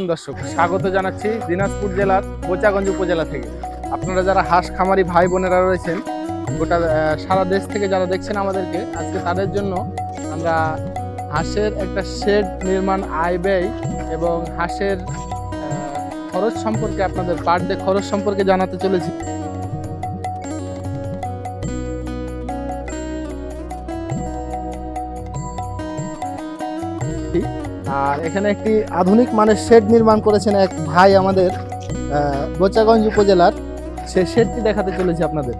আলাইকুম দর্শক, স্বাগত জানাচ্ছি দিনাজপুর জেলার বোচাগঞ্জ উপজেলা থেকে। আপনারা যারা হাঁস খামারি ভাই বোনেরা রয়েছেন, গোটা সারা দেশ থেকে যারা দেখছেন আমাদেরকে, আজকে তাদের জন্য আমরা হাঁসের একটা শেড নির্মাণ আয় ব্যয় এবং হাঁসের খরচ সম্পর্কে, আপনাদের পার ডে খরচ সম্পর্কে জানাতে চলেছি। আর এখানে একটি আধুনিক মানের শেড নির্মাণ করেছেন এক ভাই আমাদের আহ, বোচাগঞ্জ উপজেলার। সে শেডটি দেখাতে চলেছি আপনাদের।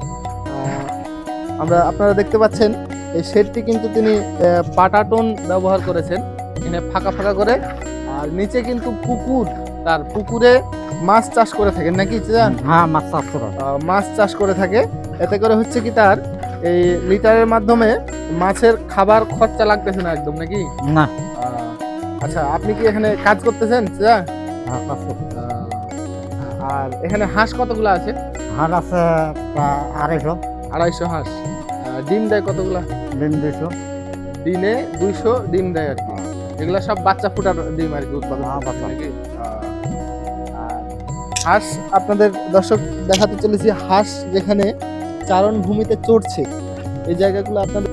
আমরা আপনারা দেখতে পাচ্ছেন এই শেডটি কিন্তু তিনি পাটাটন ব্যবহার করেছেন। এখানে ফাঁকা ফাঁকা করে। আর নিচে কিন্তু পুকুর তার পুকুরে মাছ চাষ করে থাকেন। নাকি হ্যাঁ মাছ চাষ করা মাছ চাষ করে থাকে। এতে করে হচ্ছে কি তার এই লিটারের মাধ্যমে মাছের খাবার খরচা লাগতেছে না একদম নাকি? না। আচ্ছা আপনি কি এখানে কাজ করতেছেন হ্যাঁ, আর এখানে হাঁস কতগুলো আছে? হাঁস আছে আড়াইশো। আড়াইশো হাঁস। ডিম দেয় কতগুলা? ডিম দুইশো। দিনে দুইশো ডিম দেয় আর কি। এগুলো সব বাচ্চা ফুটার ডিম আর কি উৎপাদন হ্যাঁ, করতে বাচ্চা। নাকি? হাঁস আপনাদের দর্শক দেখাতে চলেছি হাঁস যেখানে চারণ ভূমিতে চড়ছে। এই জায়গাগুলো আপনাদের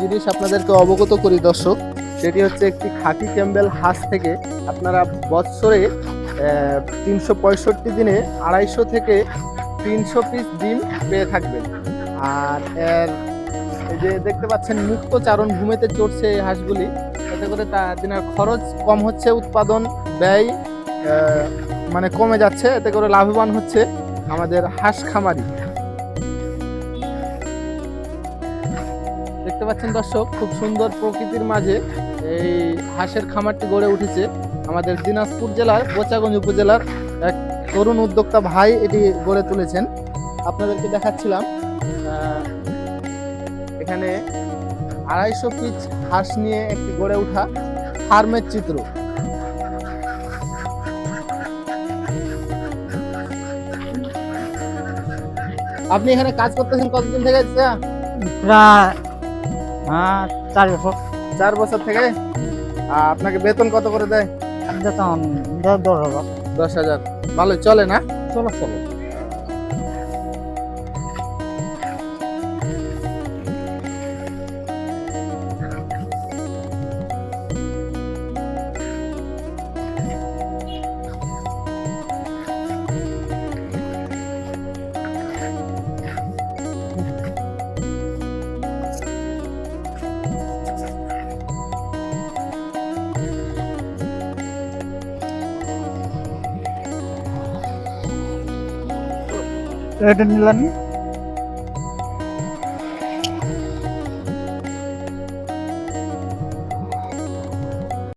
জিনিস আপনাদেরকে অবগত করি, দর্শক, সেটি হচ্ছে একটি খাঁটি ক্যাম্বেল হাঁস থেকে আপনারা বৎসরে তিনশো পঁয়ষট্টি দিনে আড়াইশো থেকে তিনশো পিস ডিম পেয়ে থাকবেন। আর এর যে দেখতে পাচ্ছেন, মুক্ত চারণ ভূমিতে চড়ছে এই হাঁসগুলি। এতে করে তা, দিনের খরচ কম হচ্ছে, উৎপাদন ব্যয় মানে কমে যাচ্ছে। এতে করে লাভবান হচ্ছে আমাদের হাঁস খামারি। দেখতে পাচ্ছেন দর্শক, খুব সুন্দর প্রকৃতির মাঝে এই হাঁসের খামারটি গড়ে উঠেছে আমাদের দিনাজপুর জেলার বোচাগঞ্জ উপজেলার এক তরুণ উদ্যোক্তা ভাই এটি গড়ে তুলেছেন। আপনাদেরকে দেখাচ্ছিলাম এখানে আড়াইশো পিস হাঁস নিয়ে একটি গড়ে ওঠা ফার্মের চিত্র। আপনি এখানে কাজ করতেছেন কতদিন থেকে? প্রায় হ্যাঁ চার বছর। চার বছর থেকে? আপনাকে বেতন কত করে দেয়? বেতন দশ হাজার। দশ হাজার। ভালো চলে না? চলো চলো। এটা নিলেন।